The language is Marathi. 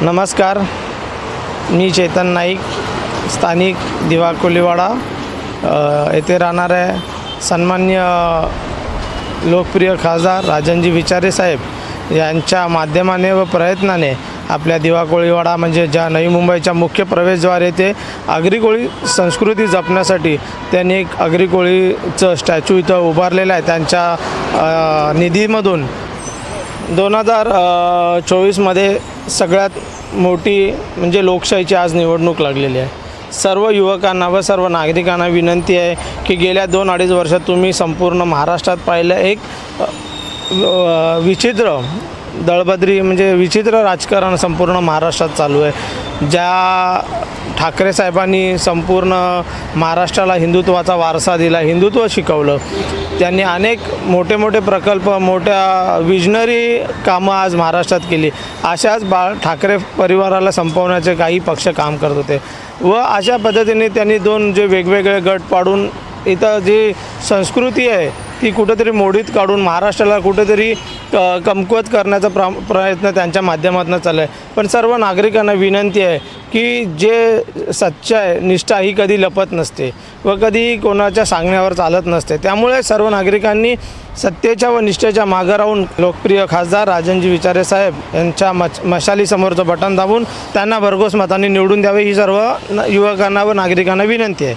नमस्कार मी चेतन नाईक स्थानिक दिवा कोलीवाडा. अ, येथे राहणारे सन्मान्य लोकप्रिय खासदार राजनजी विचारे साहेब. यांच्या माध्यमाने व प्रयत्नाने आपल्या दिवा कोळीवाडा म्हणजे ज्या नवी मुंबईच्या मुख्य प्रवेशद्वार ते आगरी कोळी संस्कृती जपण्यासाठी त्यांनी एक आगरी कोळीचं स्टॅच्यू इथं उभारलेलं आहे. त्यांच्या निधीमधून दोन हजार चोवीसमध्ये सगळ्यात मोठी म्हणजे लोकशाहीची आज निवडणूक लागलेली आहे. सर्व युवकांना व सर्व नागरिकांना विनंती आहे की गेल्या दोन अडीच वर्षात तुम्ही संपूर्ण महाराष्ट्रात पाहिलं एक विचित्र दळबद्री म्हणजे विचित्र राजकारण संपूर्ण महाराष्ट्रात चालू आहे. ज्या ठाकरे साहेबांनी संपूर्ण महाराष्ट्राला हिंदुत्वाचा वारसा दिला हिंदुत्व शिकवलं त्यांनी अनेक मोठे मोठे प्रकल्प मोठ्या विजनरी कामं आज महाराष्ट्रात केली. अशाच बाळ ठाकरे परिवाराला संपवण्याचे काही पक्ष काम करत होते. व अशा पद्धतीने त्यांनी दोन जे वेगवेगळे गट पाडून इथं जी संस्कृती आहे ती कुठेतरी मोडीत काढून महाराष्ट्राला कुठेतरी क कमकुवत करण्याचा प्र प्रयत्न त्यांच्या माध्यमातून चालला आहे पण सर्व नागरिकांना विनंती आहे की जे सच्चा आहे निष्ठा ही कधी लपत नसते व कधी कोणाच्या सांगण्यावर चालत नसते. त्यामुळे सर्व नागरिकांनी सत्तेच्या व निष्ठेच्या मागं राहून लोकप्रिय खासदार राजनजी विचारे साहेब यांच्या मच मशालीसमोरचं बटन दाबून त्यांना भरघोस मतांनी निवडून द्यावे ही सर्व न- युवकांना व नागरिकांना विनंती आहे.